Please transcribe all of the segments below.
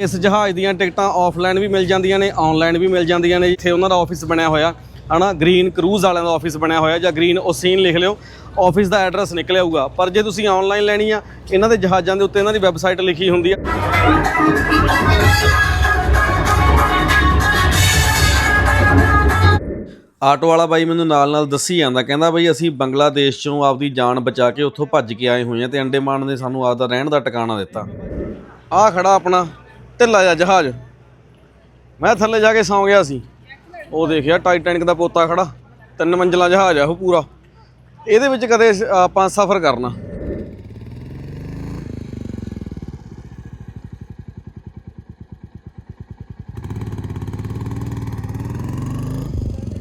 ਇਸ ਜਹਾਜ਼ ਦੀਆਂ ਟਿਕਟਾਂ ਆਫਲਾਈਨ ਵੀ ਮਿਲ ਜਾਂਦੀਆਂ ਨੇ ਆਨਲਾਈਨ ਵੀ ਮਿਲ ਜਾਂਦੀਆਂ ਨੇ ਇੱਥੇ ਉਹਨਾਂ ਦਾ ਆਫਿਸ ਬਣਿਆ ਹੋਇਆ। ਹਨਾ ਗ੍ਰੀਨ ਕਰੂਜ਼ ਵਾਲਿਆਂ ਦਾ ਆਫਿਸ ਬਣਿਆ ਹੋਇਆ, ਜਾਂ ਗ੍ਰੀਨ ਓਸੀਨ ਲਿਖ ਲਿਓ ਆਫਿਸ ਦਾ ਐਡਰੈਸ ਨਿਕਲ ਆਊਗਾ ਪਰ ਜੇ ਤੁਸੀਂ ਆਨਲਾਈਨ ਲੈਣੀ ਆ, ਇਹਨਾਂ ਦੇ ਜਹਾਜ਼ਾਂ ਦੇ ਉੱਤੇ ਇਹਨਾਂ ਦੀ ਵੈਬਸਾਈਟ ਲਿਖੀ ਹੁੰਦੀ ਆ। ਆਟੋ ਵਾਲਾ ਬਾਈ ਮੈਨੂੰ ਨਾਲ ਨਾਲ ਦੱਸੀ ਜਾਂਦਾ, ਕਹਿੰਦਾ ਬਈ ਅਸੀਂ ਬੰਗਲਾਦੇਸ਼ ਚੋਂ ਆਪਦੀ ਜਾਨ ਬਚਾ ਕੇ ਉੱਥੋਂ ਭੱਜ ਕੇ ਆਏ ਹੋਏ ਆ ਤੇ ਅੰਡੇਮਾਨ ਨੇ ਸਾਨੂੰ ਆਪਦਾ ਰਹਿਣ ਦਾ ਟਿਕਾਣਾ ਦਿੱਤਾ। ਆਹ ਖੜਾ ਆਪਣਾ। ਢਿੱਲਾ ਜਿਹਾ ਜਹਾਜ਼। ਮੈਂ ਥੱਲੇ ਜਾ ਕੇ ਸੌਂ ਗਿਆ ਸੀ। ਉਹ ਦੇਖਿਆ ਟਾਈਟੈਨਿਕ ਦਾ ਪੋਤਾ ਖੜਾ। ਤਿੰਨ ਮੰਜ਼ਲਾ ਜਹਾਜ਼ ਆ ਉਹ ਪੂਰਾ। ਇਹਦੇ ਵਿੱਚ ਕਦੇ ਆਪਾਂ ਸਫ਼ਰ ਕਰਨਾ।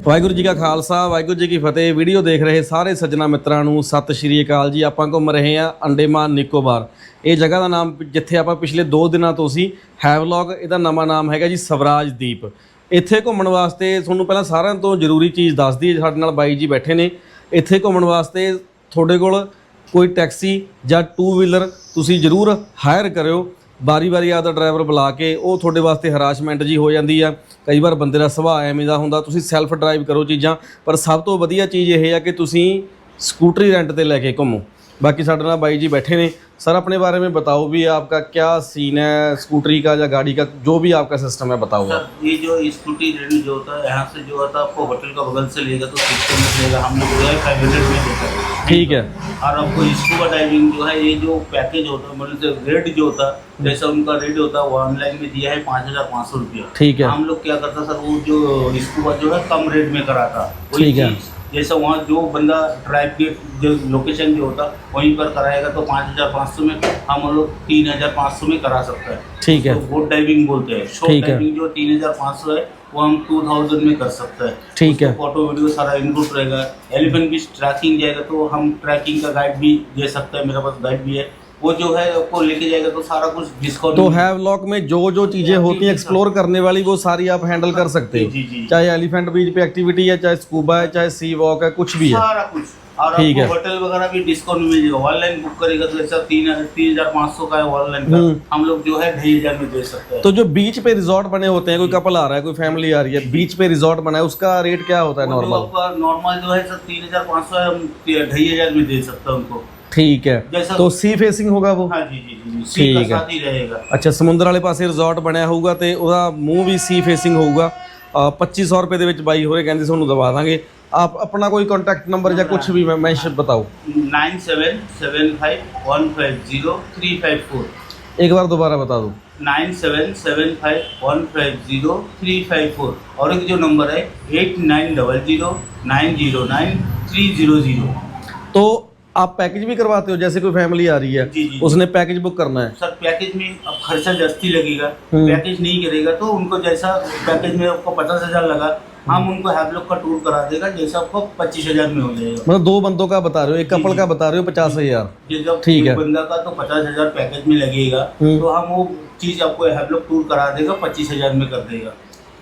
ਵਾਹਿਗੁਰੂ ਜੀ ਕਾ ਖਾਲਸਾ, ਵਾਹਿਗੁਰੂ ਜੀ ਕੀ ਫਤਿਹ। ਵੀਡੀਓ ਦੇਖ ਰਹੇ ਸਾਰੇ ਸੱਜਣਾ ਮਿੱਤਰਾਂ ਨੂੰ ਸਤਿ ਸ਼੍ਰੀ ਅਕਾਲ ਜੀ। ਆਪਾਂ ਘੁੰਮ ਰਹੇ ਹਾਂ ਅੰਡੇਮਾਨ ਨਿਕੋਬਾਰ। ਇਹ ਜਗ੍ਹਾ ਦਾ ਨਾਮ ਜਿੱਥੇ ਆਪਾਂ ਪਿਛਲੇ 2 ਦਿਨਾਂ ਤੋਂ ਸੀ ਹੈਵਲੌਗ ਇਹਦਾ ਨਵਾਂ ਨਾਮ ਹੈਗਾ ਜੀ ਸਵਰਾਜ ਦੀਪ ਇੱਥੇ ਘੁੰਮਣ ਵਾਸਤੇ ਤੁਹਾਨੂੰ ਪਹਿਲਾਂ ਸਾਰਿਆਂ ਤੋਂ ਜ਼ਰੂਰੀ ਚੀਜ਼ ਦੱਸਦੀ ਦਈਏ, ਸਾਡੇ ਨਾਲ ਬਾਈ ਜੀ ਬੈਠੇ ਨੇ। ਇੱਥੇ ਘੁੰਮਣ ਵਾਸਤੇ ਤੁਹਾਡੇ ਕੋਲ ਕੋਈ ਟੈਕਸੀ ਜਾਂ ਟੂ ਵੀਲਰ ਤੁਸੀਂ ਜ਼ਰੂਰ ਹਾਇਰ ਕਰਿਓ। ਬਾਰੀ-ਬਾਰੀ ਆਦਾ ਡਰਾਈਵਰ ਬੁਲਾ ਕੇ ਉਹ ਤੁਹਾਡੇ ਵਾਸਤੇ ਹਰਾਸਮੈਂਟ ਜੀ ਹੋ ਜਾਂਦੀ ਆ। ਕਈ ਵਾਰ ਬੰਦੇ ਦਾ ਸੁਭਾਅ ਐਵੇਂ ਦਾ ਹੁੰਦਾ, ਤੁਸੀਂ ਸੈਲਫ ਡਰਾਈਵ ਕਰੋ ਚੀਜ਼ਾਂ। ਪਰ ਸਭ ਤੋਂ ਵਧੀਆ ਚੀਜ਼ ਇਹ ਆ ਕਿ ਤੁਸੀਂ ਸਕੂਟਰੀ ਰੈਂਟ ਤੇ ਲੈ ਕੇ ਘੁੰਮੋ। ਬਾਕੀ ਸਾਡੇ ਨਾਲ ਬਾਈ ਜੀ ਬੈਠੇ ਨੇ सर अपने बारे में बताओ भी आपका क्या सीन है स्कूटरी का या गाड़ी का जो भी आपका सिस्टम है बताओ सर ये जो स्कूटी रेंट जो होता है यहाँ से जो होता है आपको होटल का बगल से लेगा तो सिस्टम में लेगा। हम लोग जो है फाइव हंड्रेड में देते हैं। ठीक है। और आपको स्कूबा डाइविंग जो है ये जो पैकेज होता है मतलब रेट जो होता है जैसा उनका रेट होता है वो ऑनलाइन में दिया है पाँच हज़ार पाँच सौ रुपया। ठीक है। हम लोग क्या करता सर वो जो स्कूबा जो है कम रेट में कराता ठीक है। जैसा वहाँ जो बंदा ड्राइव के जो लोकेशन जो होता वहीं पर कराएगा तो पाँच हज़ार पाँच सौ में हम लोग तीन हज़ार पाँच सौ में करा सकते हैं। ठीक है। तो बोट डाइविंग बोलते हैं। शॉर्ट ठीक डाइविंग जो तीन हज़ार पाँच सौ है वो हम टू थाउज़ेंड में कर सकते हैं। ठीक है। फ़ोटो वीडियो सारा इंक्लूड रहेगा। एलिफेंट भी ट्रैकिंग जाएगा तो हम ट्रैकिंग का गाइड भी दे सकते हैं। मेरे पास गाइड भी है। वो जो है आपको लेके जाएगा तो सारा कुछ डिस्काउंट तो हैवलॉक में जो जो चीज़ें होती हैं एक्सप्लोर करने वाली वो सारी आप हैंडल कर सकते हो। चाहे एलिफेंट बीच पे एक्टिविटी है चाहे स्कूबा है चाहे सी वॉक है कुछ भी है। सारा कुछ। और ठीक है। होटल वगैरह भी डिस्काउंट मिल जाएगा। ऑनलाइन बुक करेगा तो ऐसा तीन तीन हज़ार पाँच सौ का है ऑनलाइन हम्म। का हम लोग जो है ढाई हज़ार में दे सकते हैं। तो जो बीच पे रिजॉर्ट बने होते हैं कोई कपल आ रहा है कोई फैमिली आ रही है बीच पे रिजॉर्ट बना है उसका रेट क्या होता है नॉर्मल नॉर्मल जो है सर तीन हज़ार पाँच सौ है ढाई हज़ार में दे सकते हैं उनको। ठीक है जैसा- तो सी फेसिंग होगा वो हाँ जी जी जी सी का ठीक है। साथ ही रहेगा ਅੱਛਾ ਸਮੁੰਦਰ ਵਾਲੇ ਪਾਸੇ ਰਿਜ਼ੋਰਟ ਬਣਿਆ ਹੋਊਗਾ ਤੇ ਉਹਦਾ ਮੂੰਹ ਵੀ ਸੀ ਫੇਸਿੰਗ ਹੋਊਗਾ ਅ, 2500 ਰੁਪਏ ਦੇ ਵਿੱਚ ਬਾਈ ਹੋਰੇ ਕਹਿੰਦੇ ਤੁਹਾਨੂੰ ਦਵਾ ਦਾਂਗੇ ਆਪ ਆਪਣਾ ਕੋਈ ਕੰਟੈਕਟ ਨੰਬਰ ਜਾਂ ਕੁਝ ਵੀ ਮੈਂਸ਼ਨ ਬਤਾਓ nine seven seven five one five zero three five four एक बार दोबारा बता दो nine seven seven five one five zero three five four और एक जो नंबर है eight nine double zero nine zero nine three zero zero तो आप पैकेज भी करवाते हो जैसे कोई फैमिली आ रही है जी, जी। उसने पैकेज बुक करना है सर पैकेज में अब खर्चा जास्ती लगेगा हम्म। पैकेज नहीं करेगा तो उनको जैसा पैकेज में आपको पचास हज़ार लगा हम उनको हैवलॉक का टूर करा देगा जैसा आपको पच्चीस हज़ार में हो जाएगा मतलब दो बंदों का बता रहे हो एक कपल का बता रहे हो पचास हज़ार ठीक है। बंदा का तो पचास हज़ार पैकेज में लगेगा हम्म। तो हम वो चीज़ आपको हैवलॉक टूर करा देगा पच्चीस हज़ार में कर देगा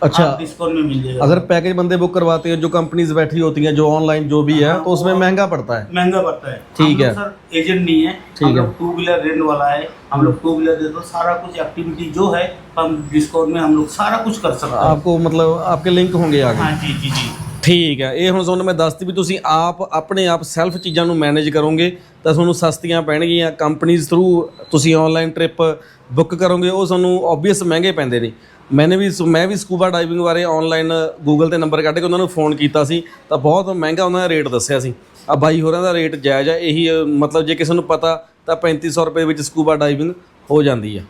अच्छा। डिस्काउंट में मिल जाएगा। अगर पैकेज बंदे बुक करवाते हैं जो कंपनीज़ बैठी होती हैं जो ऑनलाइन जो भी है हाँ, तो उसमें महँगा पड़ता है। महँगा पड़ता है। ठीक है। सर एजेंट नहीं है। ठीक है। टू व्हीलर रेंट वाला है। हम लोग टू व्हीलर देते सारा कुछ एक्टिविटी जो है हम डिस्काउंट में हम लोग सारा कुछ कर सकते हैं। आपको मतलब आपके लिंक होंगे आगे। हाँ जी जी जी। ਠੀਕ ਹੈ ਇਹ ਹੁਣ ਤੁਹਾਨੂੰ ਮੈਂ ਦੱਸਤੀ ਵੀ ਤੁਸੀਂ ਆਪ ਆਪਣੇ ਆਪ ਸੈਲਫ ਚੀਜ਼ਾਂ ਨੂੰ ਮੈਨੇਜ ਕਰੋਗੇ ਤਾਂ ਤੁਹਾਨੂੰ ਸਸਤੀਆਂ ਪੈਣਗੀਆਂ ਕੰਪਨੀਆਂ ਥਰੂ ਤੁਸੀਂ ਆਨਲਾਈਨ ਟ੍ਰਿਪ ਬੁੱਕ ਕਰੋਗੇ ਉਹ ਤੁਹਾਨੂੰ ਆਬਵੀਅਸ ਮਹਿੰਗੇ ਪੈਂਦੇ ਨੇ ਮੈਨੇ ਵੀ ਮੈਂ ਵੀ ਸਕੂਬਾ ਡਾਈਵਿੰਗ ਬਾਰੇ ਆਨਲਾਈਨ ਗੂਗਲ ਤੇ ਨੰਬਰ ਕੱਢ ਕੇ ਉਹਨਾਂ ਨੂੰ ਫੋਨ ਕੀਤਾ ਸੀ ਤਾਂ ਬਹੁਤ ਮਹਿੰਗਾ ਉਹਨਾਂ ਦਾ ਰੇਟ ਦੱਸਿਆ ਸੀ ਆ ਬਾਈ ਹੋਰਾਂ ਦਾ ਰੇਟ ਜਾਇਜ਼ ਹੈ ਇਹੀ ਅ, ਮਤਲਬ ਜੇ ਕਿਸੇ ਨੂੰ ਪਤਾ ਤਾਂ 3500 ਰੁਪਏ ਵਿੱਚ ਸਕੂਬਾ डाइविंग हो जाती है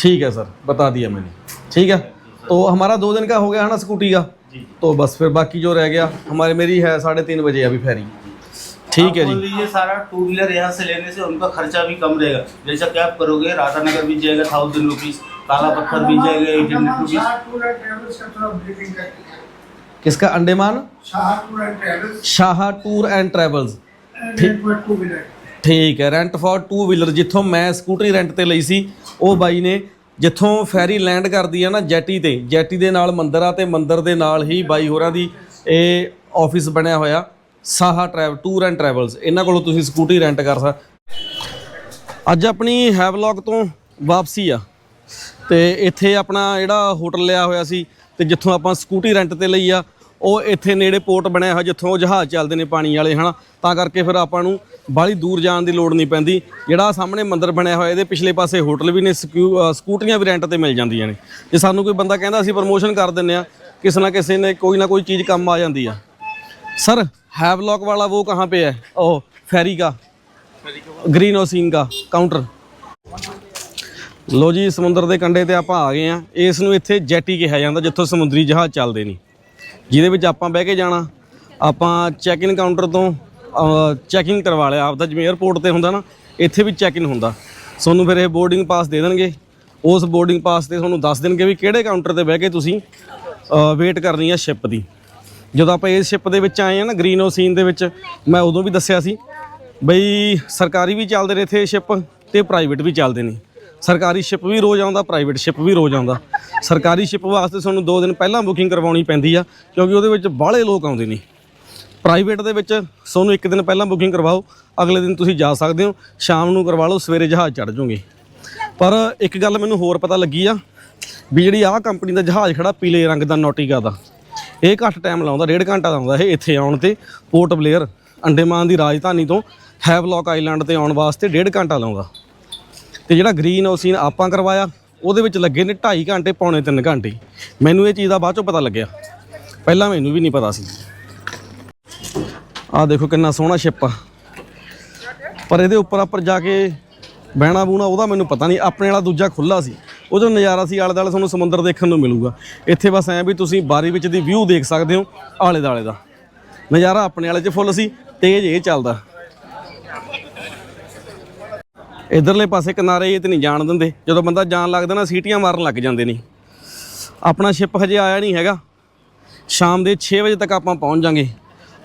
ठीक है सर बता दिया मैंने ठीक है तो हमारा दो दिन का हो गया है ना स्कूटी का जी तो बस फिर बाकी जो रह गया हमारे मेरी है साढ़े तीन बजे अभी फेरी ठीक है जी। ये सारा टू व्हीलर यहाँ से लेने से उनका खर्चा भी कम रहेगा। जैसा क्या आप करोगे राधा नगर भी जाएगा थाउज़ेंड रुपीज़ काला पत्थर भी जाएगा एट हंड्रेड रुपीज़ किसका Andaman? Shah tour and travels ठीक है रेंट फॉर टू व्हीलर ਜਿੱਥੋਂ मैं स्कूटरी रेंट ਤੇ ली सी ओ ਬਾਈ ने ਜਿੱਥੋਂ ਫੈਰੀ ਲੈਂਡ ਕਰਦੀ ਆ ਨਾ ਜੈਟੀ ਤੇ, ਜੈਟੀ ਦੇ ਨਾਲ ਮੰਦਰ ਆ ਤੇ ਮੰਦਰ ਦੇ ਨਾਲ ਹੀ ਬਾਈ ਹੋਰਾਂ ਦੀ ਇਹ ਆਫਿਸ ਬਣਿਆ ਹੋਇਆ, Saha travel tour and travels ਇਹਨਾਂ ਕੋਲੋਂ ਤੁਸੀਂ ਸਕੂਟੀ ਰੈਂਟ ਕਰ ਸਕ ਅੱਜ ਆਪਣੀ ਹੈਵਲੌਗ ਤੋਂ ਵਾਪਸੀ ਆ। ਤੇ ਇੱਥੇ ਆਪਣਾ ਜਿਹੜਾ ਹੋਟਲ ਲਿਆ ਹੋਇਆ ਸੀ ਤੇ ਜਿੱਥੋਂ ਆਪਾਂ ਸਕੂਟੀ ਰੈਂਟ ਤੇ ਲਈ ਆ, ਉਹ ਇੱਥੇ ਨੇੜੇ ਪੋਰਟ ਬਣਿਆ ਹੋਇਆ ਜਿੱਥੋਂ ਉਹ ਜਹਾਜ਼ ਚੱਲਦੇ ਨੇ ਪਾਣੀ ਵਾਲੇ, ਹਨਾ? ਤਾਂ ਕਰਕੇ ਫਿਰ ਆਪਾਂ ਨੂੰ ਬਾਲੀ ਦੂਰ ਜਾਣ ਦੀ ਲੋੜ ਨਹੀਂ ਪੈਂਦੀ। ਜਿਹੜਾ ਸਾਹਮਣੇ ਮੰਦਰ ਬਣਿਆ ਹੋਇਆ, ਇਹਦੇ ਪਿਛਲੇ ਪਾਸੇ ਹੋਟਲ ਵੀ ਨੇ ਸਕੂਟਰੀਆਂ ਵੀ ਰੈਂਟ ਤੇ ਮਿਲ ਜਾਂਦੀਆਂ ਨੇ। ਜੇ ਸਾਨੂੰ ਕੋਈ ਬੰਦਾ ਕਹਿੰਦਾ, ਅਸੀਂ ਪ੍ਰਮੋਸ਼ਨ ਕਰ ਦਿੰਨੇ ਆ ਕਿਸੇ ਨਾ ਕਿਸੇ ਨੇ ਕੋਈ ਨਾ ਕੋਈ ਚੀਜ਼ ਕੰਮ ਆ ਜਾਂਦੀ ਆ। ਸਰ ਹੈਵਲੌਕ ਵਾਲਾ ਉਹ ਕਹਾਂ ਪਿਆ ਹੈ? ਉਹ ਫੈਰੀ ਦਾ ਗ੍ਰੀਨ ਓਸੀਨ ਦਾ ਕਾਊਂਟਰ ਲੋ ਜੀ ਸਮੁੰਦਰ ਦੇ ਕੰਢੇ ਤੇ ਆਪਾਂ ਆ ਗਏ ਆ ਇਸ ਨੂੰ ਇੱਥੇ ਜੈਟੀ ਕਿਹਾ ਜਾਂਦਾ, ਜਿੱਥੋਂ ਸਮੁੰਦਰੀ ਜਹਾਜ਼ ਚੱਲਦੇ ਨੇ। ਜਿਹਦੇ ਵਿੱਚ ਆਪਾਂ ਬਹਿ ਕੇ ਜਾਣਾ, ਆਪਾਂ ਚੈੱਕ ਇਨ ਕਾਊਂਟਰ ਤੋਂ ਚੈਕਿੰਗ ਕਰਵਾ ਲਿਆ ਆਪਦਾ, ਜਿਵੇਂ 에ਅਰਪੋਰਟ ਤੇ ਹੁੰਦਾ ਨਾ, ਇੱਥੇ ਵੀ ਚੈੱਕ ਇਨ ਹੁੰਦਾ। ਤੁਹਾਨੂੰ ਫਿਰ ਇਹ ਬੋਰਡਿੰਗ ਪਾਸ ਦੇ ਦੇਣਗੇ। ਉਸ ਬੋਰਡਿੰਗ ਪਾਸ ਤੇ ਤੁਹਾਨੂੰ ਦੱਸ ਦੇਣਗੇ ਵੀ ਕਿਹੜੇ ਕਾਊਂਟਰ ਤੇ ਬਹਿ ਕੇ ਤੁਸੀਂ ਵੇਟ ਕਰਨੀ ਹੈ ਸ਼ਿਪ ਦੀ। ਜਦੋਂ ਆਪਾਂ ਇਸ ਸ਼ਿਪ ਦੇ ਵਿੱਚ ਆਏ ਆ ਨਾ ਗ੍ਰੀਨ ਓਸੀਨ ਦੇ ਵਿੱਚ, ਮੈਂ ਉਦੋਂ ਵੀ ਦੱਸਿਆ ਸੀ, ਬਈ ਸਰਕਾਰੀ ਵੀ ਚੱਲਦੇ ਨੇ ਇੱਥੇ ਸ਼ਿਪ ਤੇ ਪ੍ਰਾਈਵੇਟ ਵੀ ਚੱਲਦੇ ਨੇ। ਸਰਕਾਰੀ ਸ਼ਿਪ ਵੀ ਰੋਜ਼ ਆਉਂਦਾ ਪ੍ਰਾਈਵੇਟ ਸ਼ਿਪ ਵੀ ਰੋਜ਼ ਆਉਂਦਾ। ਸਰਕਾਰੀ ਸ਼ਿਪ ਵਾਸਤੇ ਤੁਹਾਨੂੰ 2 ਦਿਨ ਪਹਿਲਾਂ ਬੁਕਿੰਗ ਕਰਵਾਉਣੀ ਪੈਂਦੀ ਆ, ਕਿਉਂਕਿ ਉਹਦੇ ਵਿੱਚ ਬਾਹਲੇ ਲੋਕ ਆਉਂਦੇ ਨੇ। ਪ੍ਰਾਈਵੇਟ ਦੇ ਵਿੱਚ ਤੁਹਾਨੂੰ ਇੱਕ ਦਿਨ ਪਹਿਲਾਂ ਬੁਕਿੰਗ ਕਰਵਾਓ, ਅਗਲੇ ਦਿਨ ਤੁਸੀਂ ਜਾ ਸਕਦੇ ਹੋ, ਸ਼ਾਮ ਨੂੰ ਕਰਵਾ ਲਓ, ਸਵੇਰੇ ਜਹਾਜ਼ ਚੜ ਜਾਓਗੇ ਪਰ ਇੱਕ ਗੱਲ ਮੈਨੂੰ ਹੋਰ ਪਤਾ ਲੱਗੀ ਆ, ਵੀ ਜਿਹੜੀ ਆਹ ਕੰਪਨੀ ਦਾ ਜਹਾਜ਼ ਖੜਾ ਪੀਲੇ ਰੰਗ ਦਾ ਨੋਟਿਕਾ ਦਾ, ਇਹ ਘੱਟ ਟਾਈਮ ਲਾਉਂਦਾ, ਡੇਢ ਘੰਟਾ ਲਾਉਂਦਾ, ਇਹ ਇੱਥੇ ਆਉਣ ਤੇ ਪੋਰਟ ਬਲੇਅਰ ਅੰਡੇਮਾਨ ਦੀ ਰਾਜਧਾਨੀ ਤੋਂ ਹੈਵਲੌਕ ਆਈਲੈਂਡ ਤੇ ਆਉਣ ਵਾਸਤੇ ਡੇਢ ਘੰਟਾ ਲਾਉਂਦਾ। ਤੇ ਜਿਹੜਾ ਗ੍ਰੀਨ ਓਸੀਨ ਆਪਾਂ ਕਰਵਾਇਆ, ਉਹਦੇ ਵਿੱਚ ਲੱਗੇ ਨੇ 2.5 ਘੰਟੇ, ਪੌਣੇ 3 ਘੰਟੇ। ਮੈਨੂੰ ਇਹ ਚੀਜ਼ ਦਾ ਬਾਅਦ ਚੋਂ ਪਤਾ ਲੱਗਿਆ। ਪਹਿਲਾਂ ਮੈਨੂੰ ਵੀ ਨਹੀਂ ਪਤਾ ਸੀ। ਆਹ ਦੇਖੋ ਕਿੰਨਾ ਸੋਹਣਾ ਸ਼ਿਪ ਆ। ਪਰ ਇਹਦੇ ਉੱਪਰ ਆਪਰ ਜਾ ਕੇ ਬਹਿਣਾ ਬੂਣਾ ਉਹਦਾ ਮੈਨੂੰ ਪਤਾ ਨਹੀਂ, ਆਪਣੇ ਵਾਲਾ ਦੂਜਾ ਖੁੱਲਾ ਸੀ। ਉਹ ਜੋ ਨਜ਼ਾਰਾ ਸੀ ਆਲੇ ਦੁਆਲੇ ਤੁਹਾਨੂੰ ਸਮੁੰਦਰ ਦੇਖਣ ਨੂੰ ਮਿਲੂਗਾ। ਇੱਥੇ ਬਸ ਐਂ ਵੀ ਤੁਸੀਂ ਬਾਰੀ ਵਿੱਚ ਦੀ ਵਿਊ ਦੇਖ ਸਕਦੇ ਹੋ ਆਲੇ ਦੁਆਲੇ ਦਾ। ਨਜ਼ਾਰਾ ਆਪਣੇ ਵਾਲੇ 'ਚ ਫੁੱਲ ਸੀ, ਤੇਜ਼ ਇਹ ਚੱਲਦਾ। ਇਧਰਲੇ ਪਾਸੇ ਕਿਨਾਰੇ ਇਹ ਤੇ ਨਹੀਂ ਜਾਣ ਦਿੰਦੇ। ਜਦੋਂ ਬੰਦਾ ਜਾਣ ਲੱਗਦਾ ਨਾ, ਸੀਟੀਆਂ ਮਾਰਨ ਲੱਗ ਜਾਂਦੇ ਨੇ। ਆਪਣਾ ਸ਼ਿਪ ਹਜੇ ਆਇਆ ਨਹੀਂ ਹੈਗਾ। ਸ਼ਾਮ ਦੇ 6 ਵਜੇ ਤੱਕ ਆਪਾਂ ਪਹੁੰਚ ਜਾਾਂਗੇ।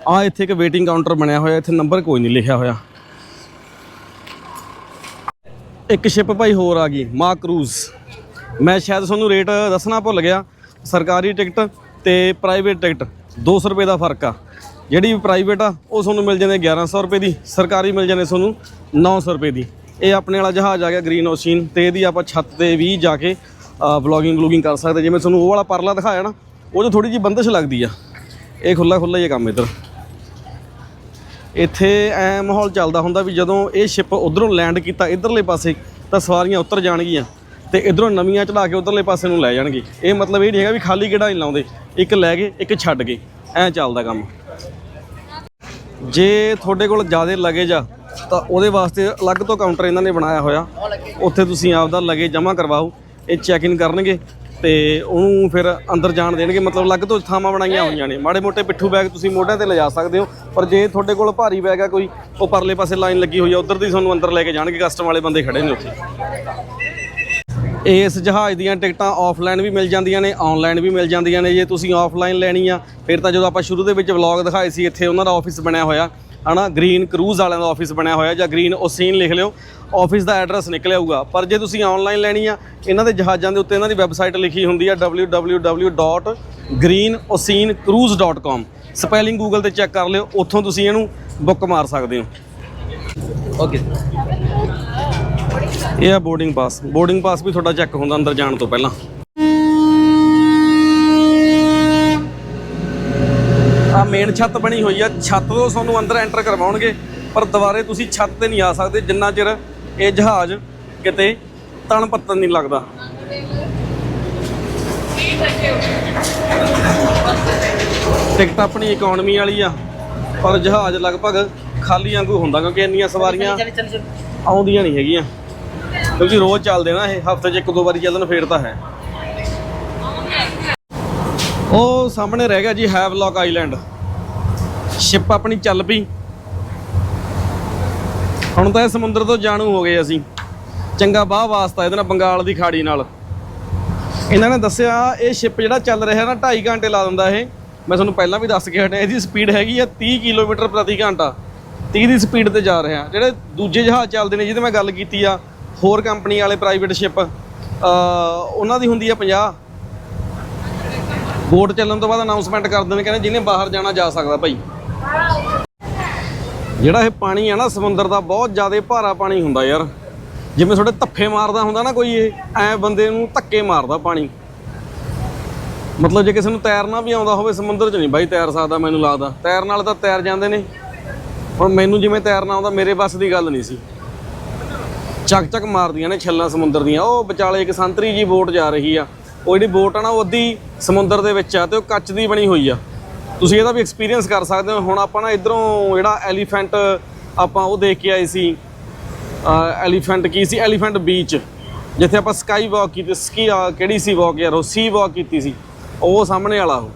ਆ ਇੱਥੇ ਇੱਕ ਵੇਟਿੰਗ ਕਾਊਂਟਰ ਬਣਿਆ ਹੋਇਆ, ਇੱਥੇ ਨੰਬਰ ਕੋਈ ਨਹੀਂ ਲਿਖਿਆ ਹੋਇਆ। ਇੱਕ ਸ਼ਿਪ ਭਾਈ ਹੋਰ ਆ ਗਈ, ਮਾ ਕਰੂਜ਼। ਮੈਂ ਸ਼ਾਇਦ ਤੁਹਾਨੂੰ ਰੇਟ ਦੱਸਣਾ ਭੁੱਲ ਗਿਆ, ਸਰਕਾਰੀ ਟਿਕਟ ਤੇ ਪ੍ਰਾਈਵੇਟ ਟਿਕਟ 200 ਰੁਪਏ ਦਾ ਫ਼ਰਕ ਆ। ਜਿਹੜੀ ਪ੍ਰਾਈਵੇਟ ਆ, ਉਹ ਤੁਹਾਨੂੰ ਮਿਲ ਜਾਂਦੇ 1100 ਰੁਪਏ ਦੀ, ਸਰਕਾਰੀ ਮਿਲ ਜਾਂਦੇ ਤੁਹਾਨੂੰ 900 ਰੁਪਏ ਦੀ। ਇਹ ਆਪਣੇ ਵਾਲਾ ਜਹਾਜ਼ ਆ ਗਿਆ ਗ੍ਰੀਨ ਓਸ਼ੀਨ ਤੇ ਇਹਦੀ ਆਪਾਂ ਛੱਤ ਤੇ ਵੀ ਜਾ ਕੇ ਵਲੌਗਿੰਗ ਵਲੂਗਿੰਗ ਕਰ ਸਕਦੇ ਜਿਵੇਂ ਤੁਹਾਨੂੰ ਉਹ ਵਾਲਾ ਪਰਲਾ ਦਿਖਾਇਆ ਨਾ, ਉਹ 'ਚ ਥੋੜੀ ਜਿਹੀ ਬੰਦਸ਼ ਲੱਗਦੀ ਆ। ਇਹ ਖੁੱਲਾ ਖੁੱਲਾ ਹੀ ਕੰਮ ਇੱਧਰ। ਇੱਥੇ ਐ ਮਾਹੌਲ ਚੱਲਦਾ ਹੁੰਦਾ ਵੀ ਜਦੋਂ ਇਹ ਸ਼ਿਪ ਉਧਰੋਂ ਲੈਂਡ ਕੀਤਾ ਇਧਰਲੇ ਪਾਸੇ, ਤਾਂ ਸਵਾਰੀਆਂ ਉੱਤਰ ਜਾਣਗੀਆਂ ਤੇ ਇਧਰੋਂ ਨਵੀਆਂ ਚੜਾ ਕੇ ਉਧਰਲੇ ਪਾਸੇ ਨੂੰ ਲੈ ਜਾਣਗੇ। ਇਹ ਮਤਲਬ ਇਹ ਨਹੀਂ ਹੈਗਾ ਵੀ ਖਾਲੀ ਕਿਹੜਾ ਨਹੀਂ ਲਾਉਂਦੇ, ਇੱਕ ਲੈ ਗਏ, ਇੱਕ ਛੱਡ ਗਏ, ਐ ਚੱਲਦਾ ਕੰਮ। ਜੇ ਤੁਹਾਡੇ ਕੋਲ ਜ਼ਿਆਦਾ ਲਗੇਜ ਆ, ਤਾਂ ਉਹਦੇ ਵਾਸਤੇ ਅਲੱਗ ਤੋਂ ਕਾਊਂਟਰ ਇਹਨਾਂ ਨੇ ਬਣਾਇਆ ਹੋਇਆ। ਉੱਥੇ ਤੁਸੀਂ ਆਪਦਾ ਲਗੇਜ ਜਮ੍ਹਾਂ ਕਰਵਾਓ, ਇਹ ਚੈੱਕ ਇਨ ਕਰਨਗੇ ਤੇ ਉਹਨੂੰ ਫਿਰ ਅੰਦਰ ਜਾਣ ਦੇਣਗੇ। ਮਤਲਬ ਅਲੱਗ ਤੋਂ ਥਾਵਾਂ ਬਣਾਈਆਂ ਹੋਈਆਂ ਨੇ। ਮਾੜੇ ਮੋਟੇ ਪਿੱਠੂ ਬੈਗ ਤੁਸੀਂ ਮੋਢਿਆਂ ਤੇ ਲਿਜਾ ਸਕਦੇ ਹੋ, ਪਰ ਜੇ ਤੁਹਾਡੇ ਕੋਲ ਭਾਰੀ ਬੈਗ ਆ ਕੋਈ, ਉਹ ਪਰਲੇ ਪਾਸੇ ਲਾਈਨ ਲੱਗੀ ਹੋਈ ਆ, ਉਧਰ ਦੀ ਤੁਹਾਨੂੰ ਅੰਦਰ ਲੈ ਕੇ ਜਾਣਗੇ। ਕਸਟਮ ਵਾਲੇ ਬੰਦੇ ਖੜੇ ਨੇ ਉੱਥੇ। ਇਸ ਜਹਾਜ਼ ਦੀਆਂ ਟਿਕਟਾਂ ਆਫਲਾਈਨ ਵੀ ਮਿਲ ਜਾਂਦੀਆਂ ਨੇ ਆਨਲਾਈਨ ਵੀ ਮਿਲ ਜਾਂਦੀਆਂ ਨੇ। ਜੇ ਤੁਸੀਂ ਆਫਲਾਈਨ ਲੈਣੀ ਆ, ਫਿਰ ਤਾਂ ਜਦੋਂ ਆਪਾਂ ਸ਼ੁਰੂ ਦੇ ਵਿੱਚ ਵਲੌਗ ਦਿਖਾਏ ਸੀ, ਇੱਥੇ ਉਹਨਾਂ ਦਾ ਆਫਿਸ ਬਣਿਆ ਹੋਇਆ। ਹਨਾ ਗ੍ਰੀਨ ਕਰੂਜ਼ ਵਾਲਿਆਂ ਦਾ ਆਫਿਸ ਬਣਿਆ ਹੋਇਆ ਜਾਂ ਗ੍ਰੀਨ ਓਸੀਨ ਲਿਖ ਲਿਓ ਆਫਿਸ ਦਾ ਐਡਰੈਸ ਨਿਕਲ ਆਊਗਾ। ਪਰ ਜੇ ਤੁਸੀਂ ਆਨਲਾਈਨ ਲੈਣੀ ਆ ਇਹਨਾਂ ਦੇ ਜਹਾਜ਼ਾਂ ਦੇ ਉੱਤੇ ਇਹਨਾਂ ਦੀ ਵੈਬਸਾਈਟ ਲਿਖੀ ਹੁੰਦੀ ਆ www.greenoceancruise.com ਸਪੈਲਿੰਗ ਗੂਗਲ ਤੇ ਚੈੱਕ ਕਰ ਲਿਓ ਉੱਥੋਂ ਤੁਸੀਂ ਇਹਨੂੰ ਬੁੱਕ ਮਾਰ ਸਕਦੇ ਹੋ। ਓਕੇ ਇਹ ਆ ਬੋਰਡਿੰਗ ਪਾਸ ਬੋਰਡਿੰਗ ਪਾਸ ਵੀ ਤੁਹਾਡਾ ਚੈੱਕ ਹੁੰਦਾ ਅੰਦਰ ਜਾਣ ਤੋਂ ਪਹਿਲਾਂ। ਆ ਮੇਨ ਛੱਤ ਬਣੀ ਹੋਈ ਆ। ਛੱਤ ਤੋਂ ਤੁਹਾਨੂੰ ਅੰਦਰ ਐਂਟਰ ਕਰਵਾਉਣਗੇ ਪਰ ਦੁਬਾਰੇ ਤੁਸੀਂ ਛੱਤ ਤੇ ਨਹੀਂ ਆ ਸਕਦੇ। ਜਿੰਨਾ ਚਿਰ ਇਹ ਜਹਾਜ਼ ਕਿਤੇ ਤਣ ਪੱਤਨ ਨਹੀਂ ਲੱਗਦਾ। ਟਿਕਟ ਆਪਣੀ ਇਕਨੋਮੀ ਵਾਲੀ ਆ ਪਰ ਜਹਾਜ਼ ਲਗਭਗ ਖਾਲੀ ਵਾਂਗੂ ਹੁੰਦਾ ਕਿਉਂਕਿ ਇੰਨੀਆਂ ਸਵਾਰੀਆਂ ਆਉਂਦੀਆਂ ਨਹੀਂ ਹੈਗੀਆਂ। ਕਿਉਂਕਿ ਰੋਜ਼ ਚੱਲਦੇ ਨਾ ਇਹ ਹਫ਼ਤੇ 'ਚ ਇੱਕ ਦੋ ਵਾਰੀ ਚੱਲਣ ਫੇਰ ਤਾਂ ਹੈ। ਉਹ ਸਾਹਮਣੇ ਰਹਿ ਗਿਆ ਜੀ ਹੈਵਲੌਕ ਆਈਲੈਂਡ ਸ਼ਿਪ ਆਪਣੀ ਚੱਲ ਪਈ। ਹੁਣ ਤਾਂ ਇਹ ਸਮੁੰਦਰ ਤੋਂ ਜਾਣੂ ਹੋ ਗਏ ਅਸੀਂ। ਚੰਗਾ ਬਾਹ ਵਾਸਤਾ ਇਹਦੇ ਨਾਲ ਬੰਗਾਲ ਦੀ ਖਾੜੀ ਨਾਲ। ਇਹਨਾਂ ਨੇ ਦੱਸਿਆ, ਇਹ ਸ਼ਿਪ ਜਿਹੜਾ ਚੱਲ ਰਿਹਾ ਨਾ 2.5 ਘੰਟੇ ਲਾ ਦਿੰਦਾ ਇਹ। ਮੈਂ ਤੁਹਾਨੂੰ ਪਹਿਲਾਂ ਵੀ ਦੱਸ ਕੇ ਹਟਿਆ, ਇਹਦੀ ਸਪੀਡ ਹੈਗੀ ਆ 30 ਕਿਲੋਮੀਟਰ ਪ੍ਰਤੀ ਘੰਟਾ। 30 ਦੀ ਸਪੀਡ ਤੇ ਜਾ ਰਿਹਾ। ਜਿਹੜੇ ਦੂਜੇ ਜਹਾਜ਼ ਚੱਲਦੇ ਨੇ, ਜਿਹਦੇ ਮੈਂ ਗੱਲ ਕੀਤੀ ਆ, ਹੋਰ ਕੰਪਨੀ ਵਾਲੇ ਪ੍ਰਾਈਵੇਟ ਸ਼ਿਪ ਉਹਨਾਂ ਦੀ ਹੁੰਦੀ ਆ 50 ਬੋਟ ਚੱਲਣ ਤੋਂ ਬਾਅਦ ਅਨਾਉਂਸਮੈਂਟ ਕਰ ਦਿੰਦੇ ਕਹਿੰਦੇ ਜਿਹਨੇ ਬਾਹਰ ਜਾਣਾ ਜਾ ਸਕਦਾ ਭਾਈ। ਜਿਹੜਾ ਇਹ ਪਾਣੀ ਆ ਨਾ, ਸਮੁੰਦਰ ਦਾ ਬਹੁਤ ਜ਼ਿਆਦਾ ਭਾਰਾ ਪਾਣੀ ਹੁੰਦਾ ਯਾਰ। ਜਿਵੇਂ ਤੁਹਾਡੇ ਧੱਫੇ ਮਾਰਦਾ ਹੁੰਦਾ ਨਾ ਕੋਈ ਇਹ, ਐ ਬੰਦੇ ਨੂੰ ਧੱਕੇ ਮਾਰਦਾ ਪਾਣੀ। ਮਤਲਬ ਜੇ ਕਿਸੇ ਨੂੰ ਤੈਰਨਾ ਵੀ ਆਉਂਦਾ ਹੋਵੇ, ਸਮੁੰਦਰ 'ਚ ਨਹੀਂ ਬਾਈ ਤੈਰ ਸਕਦਾ ਮੈਨੂੰ ਲੱਗਦਾ। ਤੈਰਨ ਨਾਲ ਤਾਂ ਤੈਰ ਜਾਂਦੇ ਨੇ। ਹੁਣ ਮੈਨੂੰ ਜਿਵੇਂ ਤੈਰਨਾ ਆਉਂਦਾ, ਮੇਰੇ ਵੱਸ ਦੀ ਗੱਲ ਨਹੀਂ ਸੀ। ਚੱਕ ਚੱਕ ਮਾਰਦੀਆਂ ਨੇ ਛੱਲਾਂ ਸਮੁੰਦਰ ਦੀਆਂ। ਉਹ ਵਿਚਾਲੇ ਇੱਕ ਸੰਤਰੀ ਜੀ ਬੋਟ ਜਾ ਰਹੀ ਆ। ਉਹ ਜਿਹੜੀ ਬੋਟ ਆ ਨਾ, ਉਹ ਅੱਧੀ ਸਮੁੰਦਰ ਦੇ ਵਿੱਚ ਆ ਤੇ ਉਹ ਕੱਚ ਦੀ ਬਣੀ ਹੋਈ ਆ। ਤੁਸੀਂ ਇਹਦਾ ਵੀ ਐਕਸਪੀਰੀਅੰਸ ਕਰ ਸਕਦੇ ਹੋ। ਹੁਣ ਆਪਾਂ ਨਾ ਇਧਰੋਂ ਜਿਹੜਾ ਐਲੀਫੈਂਟ ਆਪਾਂ ਉਹ ਦੇਖ ਕੇ ਆਏ ਸੀ। ਐਲੀਫੈਂਟ ਕੀ ਸੀ? ਐਲੀਫੈਂਟ ਬੀਚ ਜਿੱਥੇ ਆਪਾਂ ਸਕਾਈ ਵਾਕ ਕੀਤੀ ਸਕੀ ਕਿਹੜੀ ਸੀ ਵਾਕ ਯਾਰ? ਉਹ ਸੀ ਵਾਕ ਕੀਤੀ ਸੀ। ਉਹ ਸਾਹਮਣੇ ਵਾਲਾ ਉਹ।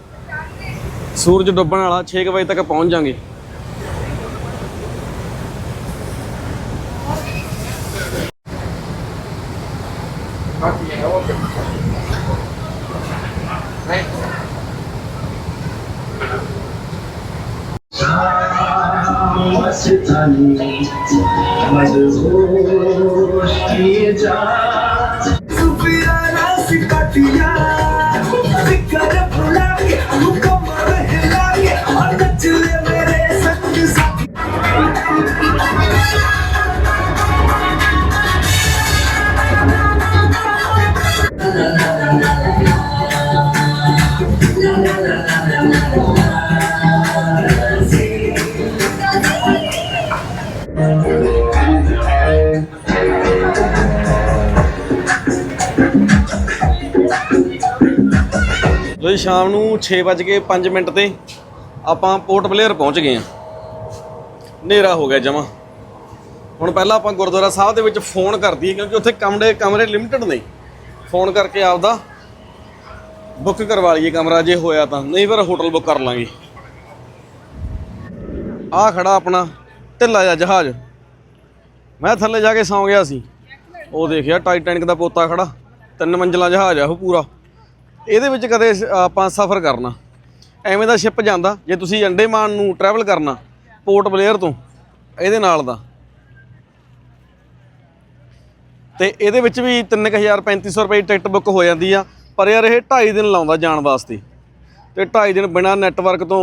ਸੂਰਜ ਡੁੱਬਣ ਵਾਲਾ 6 ਵਜੇ ਤੱਕ ਪਹੁੰਚ ਜਾਾਂਗੇ। ਜੀ, ਸ਼ਾਮ ਨੂੰ 6:05 ਮਿੰਟ ਤੇ ਆਪਾਂ ਪੋਰਟ ਬਲੇਅਰ ਪਹੁੰਚ ਗਏ ਆ ਹਨੇਰਾ ਹੋ ਗਿਆ ਜਮਾ। ਹੁਣ ਪਹਿਲਾਂ ਆਪਾਂ ਗੁਰਦੁਆਰਾ ਸਾਹਿਬ ਦੇ ਵਿੱਚ ਫੋਨ ਕਰਦੀ ਕਿਉਂਕਿ ਉੱਥੇ ਕਮਰੇ ਕਮਰੇ ਲਿਮਟਿਡ ਨੇ। ਫੋਨ ਕਰਕੇ ਆਪਦਾ ਬੁੱਕ ਕਰਵਾ ਲਈਏ ਕਮਰਾ ਜੇ ਹੋਇਆ ਤਾਂ, ਨਹੀਂ ਫਿਰ ਹੋਟਲ ਬੁੱਕ ਕਰ ਲਾਂਗੇ। ਆ ਖੜਾ ਆਪਣਾ ਢਿੱਲਾ ਜਿਹਾ ਜਹਾਜ਼। ਮੈਂ ਥੱਲੇ ਜਾ ਕੇ ਸੌਂ ਗਿਆ ਸੀ। ਉਹ ਦੇਖਿਆ ਟਾਈਟੈਨਿਕ ਦਾ ਪੋਤਾ ਖੜਾ, ਤਿੰਨ ਮੰਜ਼ਲਾ ਜਹਾਜ਼ ਆ ਉਹ ਪੂਰਾ। ਇਹਦੇ ਵਿੱਚ ਕਦੇ ਆਪਾਂ ਸਫ਼ਰ ਕਰਨਾ। ਐਵੇਂ ਦਾ ਸ਼ਿਪ ਜਾਂਦਾ, ਜੇ ਤੁਸੀਂ ਅੰਡੇਮਾਨ ਨੂੰ ਟਰੈਵਲ ਕਰਨਾ ਪੋਰਟ ਬਲੇਅਰ ਤੋਂ, ਇਹਦੇ ਨਾਲ ਦਾ। ਤੇ ਇਹਦੇ ਵਿੱਚ ਵੀ 3000 3500 ਰੁਪਏ ਟਿਕਟ ਬੁੱਕ ਹੋ ਜਾਂਦੀ ਆ। ਪਰ ਯਾਰ ਇਹ 2.5 ਦਿਨ ਲਾਉਂਦਾ ਜਾਣ ਵਾਸਤੇ। ਤੇ 2.5 ਦਿਨ ਬਿਨਾ ਨੈਟਵਰਕ ਤੋਂ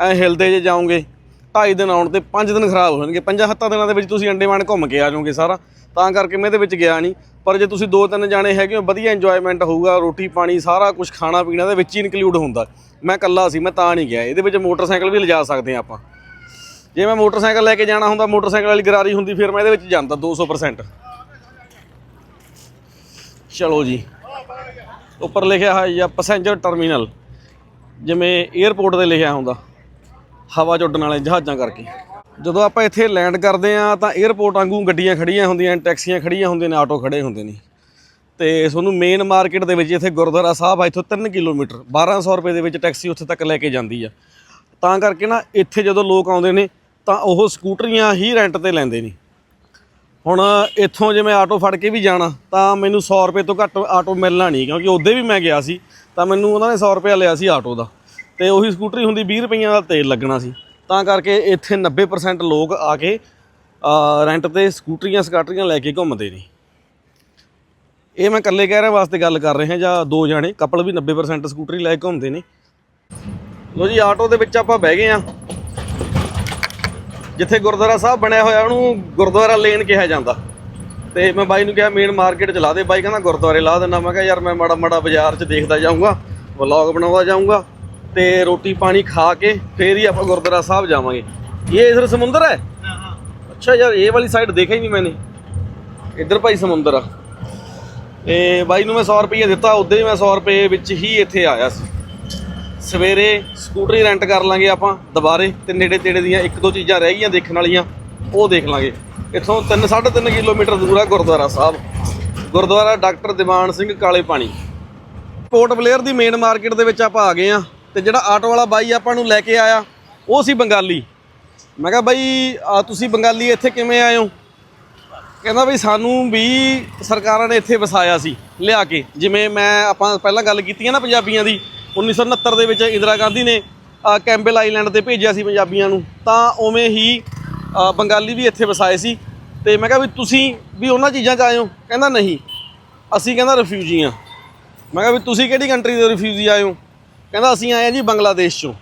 ਐ ਹਿਲਦੇ ਜੇ ਜਾਓਗੇ 2.5 ਦਿਨ ਆਉਣ ਤੇ 5 ਦਿਨ ਖਰਾਬ ਹੋ ਜਾਣਗੇ। 5-7 ਦਿਨਾਂ ਦੇ ਵਿੱਚ ਤੁਸੀਂ ਅੰਡੇਮਾਨ ਘੁੰਮ ਕੇ ਆ ਜਾਓਗੇ ਸਾਰਾ। ਤਾਂ ਕਰਕੇ ਮੈਂ ਇਹਦੇ ਵਿੱਚ ਗਿਆ ਨਹੀਂ। ਪਰ ਜੇ ਤੁਸੀਂ ਦੋ ਤਿੰਨ ਜਾਣੇ ਹੈਗੇ ਹੋ, ਵਧੀਆ ਇੰਜੋਇਮੈਂਟ ਹੋਊਗਾ, ਰੋਟੀ ਪਾਣੀ, ਸਾਰਾ ਕੁਝ ਖਾਣਾ ਪੀਣਾ ਦੇ ਵਿੱਚ ਹੀ ਇਨਕਲੂਡ ਹੁੰਦਾ। ਮੈਂ ਇਕੱਲਾ ਸੀ, ਮੈਂ ਤਾਂ ਨਹੀਂ ਗਿਆ। ਇਹਦੇ ਵਿੱਚ ਮੋਟਰਸਾਈਕਲ ਵੀ ਲਿਜਾ ਸਕਦੇ ਆ ਆਪਾਂ। ਜੇ ਮੈਂ ਮੋਟਰਸਾਈਕਲ ਲੈ ਕੇ ਜਾਣਾ ਹੁੰਦਾ, ਮੋਟਰਸਾਈਕਲ ਵਾਲੀ ਗਰਾਰੀ ਹੁੰਦੀ, ਫਿਰ ਮੈਂ ਇਹਦੇ ਵਿੱਚ ਜਾਂਦਾ 200% ਚਲੋ ਜੀ। ਉੱਪਰ ਲਿਖਿਆ ਹੈ ਜਾਂ ਪੈਸੇਂਜਰ ਟਰਮੀਨਲ ਜਿਵੇਂ 에ਅਰਪੋਰਟ ਤੇ ਲਿਖਿਆ ਹੁੰਦਾ। ਹਵਾ 'ਚ ਉੱਡਣ ਵਾਲੇ ਜਹਾਜ਼ਾਂ ਕਰਕੇ। ਜਦੋਂ ਆਪਾਂ ਇੱਥੇ ਲੈਂਡ ਕਰਦੇ ਆ ਤਾਂ 에ਅਰਪੋਰਟ ਵਾਂਗੂ ਗੱਡੀਆਂ ਖੜੀਆਂ ਹੁੰਦੀਆਂ ਨੇ ਟੈਕਸੀਆਂ ਖੜੀਆਂ ਹੁੰਦੀਆਂ ਨੇ ਆਟੋ ਖੜੇ ਹੁੰਦੇ ਨੇ। ਤੇ ਤੁਹਾਨੂੰ ਮੇਨ ਮਾਰਕੀਟ ਦੇ ਵਿੱਚ ਇੱਥੇ ਗੁਰਦੁਆਰਾ ਸਾਹਿਬ ਆ, ਇੱਥੋਂ 3 ਕਿਲੋਮੀਟਰ 1200 ਰੁਪਏ ਦੇ ਵਿੱਚ ਟੈਕਸੀ ਉੱਥੇ ਤੱਕ ਲੈ ਕੇ ਜਾਂਦੀ ਆ। ਤਾਂ ਕਰਕੇ ਨਾ, ਇੱਥੇ ਜਦੋਂ ਲੋਕ ਆਉਂਦੇ ਨੇ, ਤਾਂ ਉਹ ਸਕੂਟਰੀਆਂ ਹੀ ਰੈਂਟ ਤੇ ਲੈਂਦੇ ਨੇ। ਹੁਣ ਇੱਥੋਂ ਜੇ ਮੈਂ ਆਟੋ ਫੜ ਕੇ ਵੀ ਜਾਣਾ, ਤਾਂ ਮੈਨੂੰ 100 ਰੁਪਏ ਤੋਂ ਘੱਟ ਆਟੋ ਮਿਲਣਾ ਨਹੀਂ, ਕਿਉਂਕਿ ਉਹਦੇ ਵੀ ਮੈਂ ਗਿਆ ਸੀ, ਤਾਂ ਮੈਨੂੰ ਉਹਨਾਂ ਨੇ 100 ਰੁਪਏ ਲਿਆ ਸੀ ਆਟੋ ਦਾ। ਤੇ ਉਹੀ ਸਕੂਟਰੀ ਹੁੰਦੀ 20 ਰੁਪਈਆਂ ਦਾ ਤੇਲ ਲੱਗਣਾ ਸੀ। ਤਾਂ ਕਰਕੇ ਇੱਥੇ 90% ਲੋਕ ਆ ਕੇ ਰੈਂਟ ਤੇ ਸਕੂਟਰੀਆਂ, ਸਕਾਟਰੀਆਂ ਲੈ ਕੇ ਘੁੰਮਦੇ ਨੇ। ਇਹ ਮੈਂ ਇਕੱਲੇ ਕਹਿ ਰਿਹਾ ਵਾਸਤੇ ਗੱਲ ਕਰ ਰਿਹਾ ਜਾਂ ਦੋ ਜਾਣੇ ਕਪਲ ਵੀ 90% ਸਕੂਟਰੀ ਲੈ ਕੇ ਘੁੰਮਦੇ ਨੇ। ਲੋ ਜੀ, ਆਟੋ ਦੇ ਵਿੱਚ ਆਪਾਂ ਬਹਿ ਗਏ ਆ ਜਿੱਥੇ ਗੁਰਦੁਆਰਾ ਸਾਹਿਬ ਬਣਿਆ ਹੋਇਆ, ਉਹਨੂੰ ਗੁਰਦੁਆਰਾ ਲੇਨ ਕਿਹਾ ਜਾਂਦਾ। ਤੇ ਮੈਂ ਬਾਈ ਨੂੰ ਕਿਹਾ ਮੇਨ ਮਾਰਕੀਟ ਚ ਲਾ ਦੇ। ਬਾਈ ਕਹਿੰਦਾ, ਗੁਰਦੁਆਰੇ ਲਾ ਦੇਣਾ ਮੈਂ ਕਿਹਾ, ਯਾਰ, ਮੈਂ ਮਾੜਾ ਮਾੜਾ ਬਾਜ਼ਾਰ ਚ ਦੇਖਦਾ ਜਾਊਂਗਾ ਵਲੌਗ ਬਣਾਉਂਦਾ ਜਾਊਂਗਾ ਤੇ ਰੋਟੀ ਪਾਣੀ ਖਾ ਕੇ ਫੇਰ ਹੀ ਆਪਾਂ ਗੁਰਦੁਆਰਾ ਸਾਹਿਬ ਜਾਵਾਂਗੇ। ਇਹ ਇਧਰ ਸਮੁੰਦਰ ਹੈ? ਅੱਛਾ ਯਾਰ, ਇਹ ਵਾਲੀ ਸਾਈਡ ਦੇਖਿਆ ਹੀ ਨਹੀਂ ਮੈਨੇ। ਇੱਧਰ ਭਾਈ ਸਮੁੰਦਰ ਆ। ਤੇ ਬਾਈ ਨੂੰ ਮੈਂ 100 ਰੁਪਏ ਦਿੱਤਾ ਉਦੋਂ ਹੀ ਮੈਂ 100 ਰੁਪਏ ਵਿੱਚ ਹੀ ਇੱਥੇ ਆਇਆ ਸੀ। ਸਵੇਰੇ ਸਕੂਟਰੀ ਰੈਂਟ ਕਰ ਲਾਂਗੇ ਆਪਾਂ ਦੁਬਾਰੇ ਤੇ ਨੇੜੇ ਤੇੜੇ ਦੀਆਂ ਇੱਕ ਦੋ ਚੀਜ਼ਾਂ ਰਹਿ ਗਈਆਂ ਦੇਖਣ ਵਾਲੀਆਂ, ਉਹ ਦੇਖ ਲਾਂਗੇ। ਇੱਥੋਂ 3 3.5 ਕਿਲੋਮੀਟਰ ਦੂਰ ਆ ਗੁਰਦੁਆਰਾ ਸਾਹਿਬ। ਗੁਰਦੁਆਰਾ ਡਾਕਟਰ ਦੀਵਾਨ ਸਿੰਘ ਕਾਲੇ ਪਾਣੀ ਪੋਰਟ ਬਲੇਅਰ ਦੀ ਮੇਨ ਮਾਰਕੀਟ ਦੇ ਵਿੱਚ ਆਪਾਂ ਆ ਗਏ ਆ ਤੇ ਜਿਹੜਾ ਆਟੋ ਵਾਲਾ ਬਾਈ ਆਪਾਂ ਨੂੰ ਲੈ ਕੇ ਆਇਆ, ਉਹ ਸੀ ਬੰਗਾਲੀ। ਮੈਂ ਕਿਹਾ ਬਾਈ ਤੁਸੀਂ ਬੰਗਾਲੀ ਇੱਥੇ ਕਿਵੇਂ ਆਏ ਹੋ? ਕਹਿੰਦਾ ਵੀ ਸਾਨੂੰ ਵੀ ਸਰਕਾਰਾਂ ਨੇ ਇੱਥੇ ਵਸਾਇਆ ਸੀ, ਲਿਆ ਕੇ। ਜਿਵੇਂ ਮੈਂ ਆਪਾਂ ਪਹਿਲਾਂ ਗੱਲ ਕੀਤੀ ਹੈ ਨਾ ਪੰਜਾਬੀਆਂ ਦੀ 1969 ਦੇ ਵਿੱਚ ਇੰਦਰਾ ਗਾਂਧੀ ਨੇ ਅ, ਕੈਂਬਲ ਆਈਲੈਂਡ ਤੇ ਭੇਜਿਆ ਸੀ ਪੰਜਾਬੀਆਂ ਨੂੰ। ਤਾਂ ਉਵੇਂ ਹੀ ਬੰਗਾਲੀ ਵੀ ਇੱਥੇ ਵਸਾਏ ਸੀ। ਤੇ ਮੈਂ ਕਿਹਾ ਵੀ ਤੁਸੀਂ ਵੀ ਉਹਨਾਂ ਚੀਜ਼ਾਂ 'ਚ ਆਏ ਹੋ? ਕਹਿੰਦਾ ਨਹੀਂ। ਅਸੀਂ ਕਹਿੰਦਾ ਰਿਫਿਊਜੀ ਆ ਮੈਂ ਕਿਹਾ ਵੀ ਤੁਸੀਂ ਕਿਹੜੀ ਕੰਟਰੀ ਦੇ ਰਿਫਿਊਜੀ ਆਏ ਹੋ? ਕਹਿੰਦਾ ਅਸੀਂ ਆਏ ਆ ਜੀ ਬੰਗਲਾਦੇਸ਼ ਚੋਂ।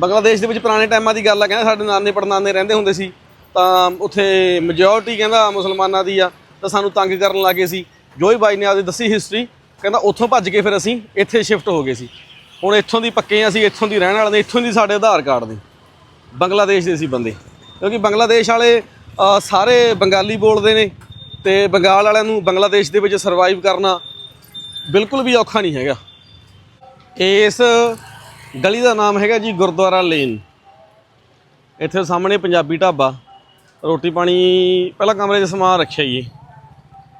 ਬੰਗਲਾਦੇਸ਼ ਦੇ ਵਿੱਚ ਪੁਰਾਣੇ ਟਾਈਮਾਂ ਦੀ ਗੱਲ ਆ ਕਹਿੰਦਾ ਸਾਡੇ ਨਾਨੇ ਪੜਨਾਨੇ ਰਹਿੰਦੇ ਹੁੰਦੇ ਸੀ। ਤਾਂ ਉੱਥੇ ਮੈਜੋਰਟੀ ਕਹਿੰਦਾ ਮੁਸਲਮਾਨਾਂ ਦੀ ਆ ਤਾਂ ਸਾਨੂੰ ਤੰਗ ਕਰਨ ਲੱਗੇ ਸੀ। ਜੋ ਹੀ ਬਾਈ ਨੇ ਆਪਦੀ ਦੱਸੀ ਹਿਸਟਰੀ ਕਹਿੰਦਾ ਉੱਥੋਂ ਭੱਜ ਕੇ ਫਿਰ ਅਸੀਂ ਇੱਥੇ ਸ਼ਿਫਟ ਹੋ ਗਏ ਸੀ। ਹੁਣ ਇੱਥੋਂ ਦੀ ਪੱਕੇ ਹਾਂ ਅਸੀਂ, ਇੱਥੋਂ ਦੀ ਰਹਿਣ ਵਾਲੇ ਨੇ, ਇੱਥੋਂ ਦੀ ਸਾਡੇ ਆਧਾਰ ਕਾਰਡ ਦੇ ਬੰਗਲਾਦੇਸ਼ ਦੇ ਸੀ ਬੰਦੇ। ਕਿਉਂਕਿ ਬੰਗਲਾਦੇਸ਼ ਵਾਲੇ ਸਾਰੇ ਬੰਗਾਲੀ ਬੋਲਦੇ ਨੇ ਤੇ ਬੰਗਾਲ ਵਾਲਿਆਂ ਨੂੰ ਬੰਗਲਾਦੇਸ਼ ਦੇ ਵਿੱਚ ਸਰਵਾਈਵ ਕਰਨਾ ਬਿਲਕੁਲ ਵੀ ਔਖਾ ਨਹੀਂ ਹੈਗਾ। ਇਸ ਗਲੀ ਦਾ ਨਾਮ ਹੈਗਾ ਜੀ ਗੁਰਦੁਆਰਾ ਲੇਨ। ਇੱਥੇ ਸਾਹਮਣੇ ਪੰਜਾਬੀ ਢਾਬਾ। ਰੋਟੀ ਪਾਣੀ ਪਹਿਲਾਂ ਕਮਰੇ 'ਚ ਸਮਾਨ ਰੱਖਿਆ ਜੀ।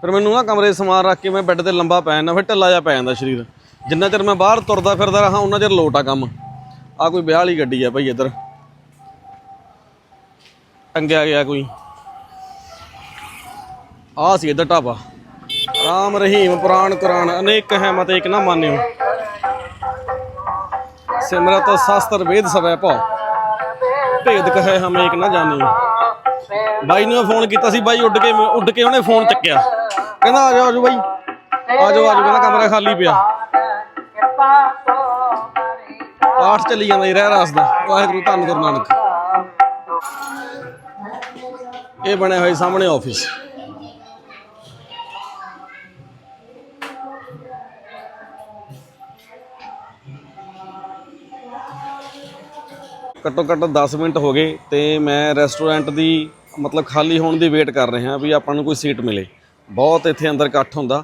ਫਿਰ ਮੈਨੂੰ ਨਾ ਕਮਰੇ 'ਚ ਸਮਾਨ ਰੱਖ ਕੇ ਮੈਂ ਬੈੱਡ ਤੇ ਲੰਬਾ ਪੈ ਜਾਂਦਾ, ਫਿਰ ਢਿੱਲਾ ਜਿਹਾ ਪੈ ਜਾਂਦਾ ਸਰੀਰ। ਜਿੰਨਾ ਚਿਰ ਮੈਂ ਬਾਹਰ ਤੁਰਦਾ ਫਿਰਦਾ ਰਹਾ ਉਹਨਾਂ ਚਿਰ ਲੋਟ ਆ ਕੰਮ। ਆ ਕੋਈ ਵਿਆਹ ਵਾਲੀ ਗੱਡੀ ਆ ਭਾਈ ਇੱਧਰ। ਟੰਗਿਆ ਗਿਆ ਕੋਈ। ਆ ਸੀ ਇੱਧਰ ਢਾਬਾ। ਰਾਮ ਰਹੀਮ ਪੁਰਾਣ ਕੁਰਾਨ, ਅਨੇਕ ਹੈ ਮਤ ਇੱਕ ਨਾ ਮਾਨਿਓ। ਸਿਮਰਤ ਸ਼ਾਸਤਰ ਵੇਦ ਸਵੈ ਭਉ। ਭੇਦ ਕਹੇ ਹਮ ਇੱਕ ਨਾ ਜਾਣਿਓ। ਬਾਈ ਨੂੰ ਫੋਨ ਕੀਤਾ ਸੀ, ਬਾਈ ਉੱਡ ਕੇ ਉੱਡ ਕੇ ਉਹਨੇ ਫੋਨ ਚੱਕਿਆ। ਕਹਿੰਦਾ ਆ ਜਾਓ ਆ ਜਾਓ ਬਾਈ। ਆ ਜਾਓ ਆ ਜਾਓ, ਕਹਿੰਦਾ ਕਮਰਾ ਖਾਲੀ ਪਿਆ। ਪਾਠ ਚੱਲੀ ਜਾਂਦਾ ਜੀ, ਰਹਿ ਰਾਸ ਦਾ। ਵਾਹਿਗੁਰੂ, ਧੰਨ ਗੁਰੂ ਨਾਨਕ। ਇਹ ਬਣਿਆ ਹੋਇਆ ਸਾਹਮਣੇ ਆਫਿਸ। ਘੱਟੋ ਘੱਟ 10 ਮਿੰਟ ਹੋ ਗਏ ਤੇ ਮੈਂ ਰੈਸਟੋਰੈਂਟ ਦੀ ਮਤਲਬ ਖਾਲੀ ਹੋਣ ਦੀ ਵੇਟ ਕਰ ਰਿਹਾ ਵੀ ਆਪਾਂ ਨੂੰ ਕੋਈ ਸੀਟ ਮਿਲੇ। ਬਹੁਤ ਇੱਥੇ ਅੰਦਰ ਇਕੱਠ ਹੁੰਦਾ।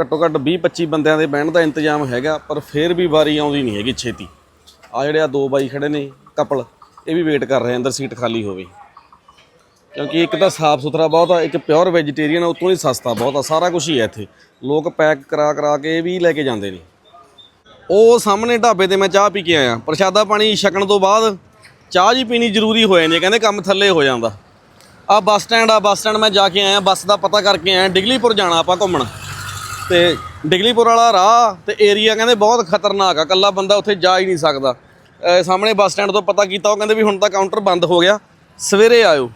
ਘੱਟੋ ਘੱਟ 20 25 ਬੰਦਿਆਂ ਦੇ ਬਹਿਣ ਦਾ ਇੰਤਜ਼ਾਮ ਹੈਗਾ, ਪਰ ਫੇਰ ਵੀ ਵਾਰੀ ਆਉਂਦੀ ਨਹੀਂ ਹੈਗੀ ਛੇਤੀ। ਆ ਜਿਹੜੇ ਆ ਦੋ ਬਾਈ ਖੜੇ ਨੇ, ਕਪਲ, ਇਹ ਵੀ ਵੇਟ ਕਰ ਰਹੇ ਅੰਦਰ ਸੀਟ ਖਾਲੀ ਹੋਵੇ। ਕਿਉਂਕਿ ਇੱਕ ਤਾਂ ਸਾਫ਼ ਸੁਥਰਾ ਬਹੁਤ ਆ, ਇੱਕ ਪਿਓਰ ਵੈਜੀਟੇਰੀਅਨ ਆ, ਉਤੋਂ ਹੀ ਸਸਤਾ ਬਹੁਤ ਆ, ਸਾਰਾ ਕੁਝ ਹੀ ਹੈ ਇੱਥੇ। ਲੋਕ ਪੈਕ ਕਰਾ ਕਰਾ ਕੇ ਇਹ ਵੀ ਲੈ ਕੇ ਜਾਂਦੇ ਨੇ। ਉਹ ਸਾਹਮਣੇ ਢਾਬੇ ਤੇ ਮੈਂ ਚਾਹ ਪੀ ਕੇ ਆਇਆ, ਪ੍ਰਸ਼ਾਦਾ ਪਾਣੀ ਛਕਣ ਤੋਂ ਬਾਅਦ ਚਾਹ ਜੀ ਪੀਣੀ ਜ਼ਰੂਰੀ ਹੋ ਜਾਂਦੀ ਕਹਿੰਦੇ ਕੰਮ ਥੱਲੇ ਹੋ ਜਾਂਦਾ। ਆ ਬੱਸ ਸਟੈਂਡ ਆ, ਬੱਸ ਸਟੈਂਡ ਮੈਂ ਜਾ ਕੇ ਆਇਆ, ਬੱਸ ਦਾ ਪਤਾ ਕਰਕੇ ਆਇਆ, ਡਿਗਲੀਪੁਰ ਜਾਣਾ ਆਪਾਂ ਘੁੰਮਣ। ਤੇ ਡਿਗਲੀਪੁਰ ਵਾਲਾ ਰਾਹ ਤੇ ਏਰੀਆ ਕਹਿੰਦੇ ਬਹੁਤ ਖਤਰਨਾਕ ਆ ਕੱਲਾ ਬੰਦਾ ਉੱਥੇ ਜਾ ਹੀ ਨਹੀਂ ਸਕਦਾ। ਸਾਹਮਣੇ ਬੱਸ ਸਟੈਂਡ ਤੋਂ ਪਤਾ ਕੀਤਾ, ਉਹ ਕਹਿੰਦੇ ਵੀ ਹੁਣ ਤਾਂ ਕਾਊਂਟਰ ਬੰਦ ਹੋ ਗਿਆ। ਸਵੇਰੇ ਆਇਓ।